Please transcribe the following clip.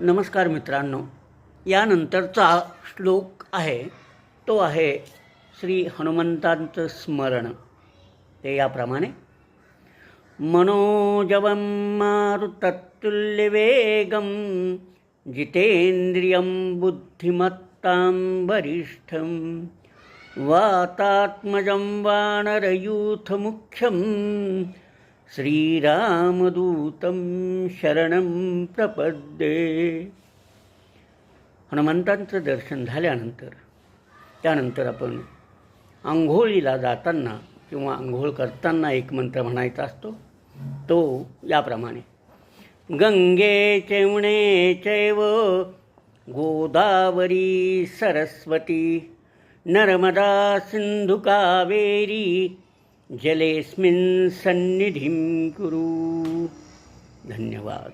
नमस्कार मित्रांनो यानंतरचा श्लोक आहे तो आहे श्री हनुमंतांचं स्मरण. ते याप्रमाणे मनोजवं मारुतत्तुल्यवेगं जितेंद्रियं बुद्धिमत्तां वरिष्ठं वातात्मजं वानरयूथमुख्यं श्रीरामदूतं शरणं प्रपद्ये. हनुमंतांचं दर्शन झाल्यानंतर त्यानंतर आपण आंघोळीला जाताना किंवा आंघोळ करताना एक मंत्र म्हणायचा असतो तो याप्रमाणे. गंगे चेवणे चैव गोदावरी सरस्वती नर्मदा सिंधु कावेरी जलेस्मिन् सन्निधिं कुरु। धन्यवाद।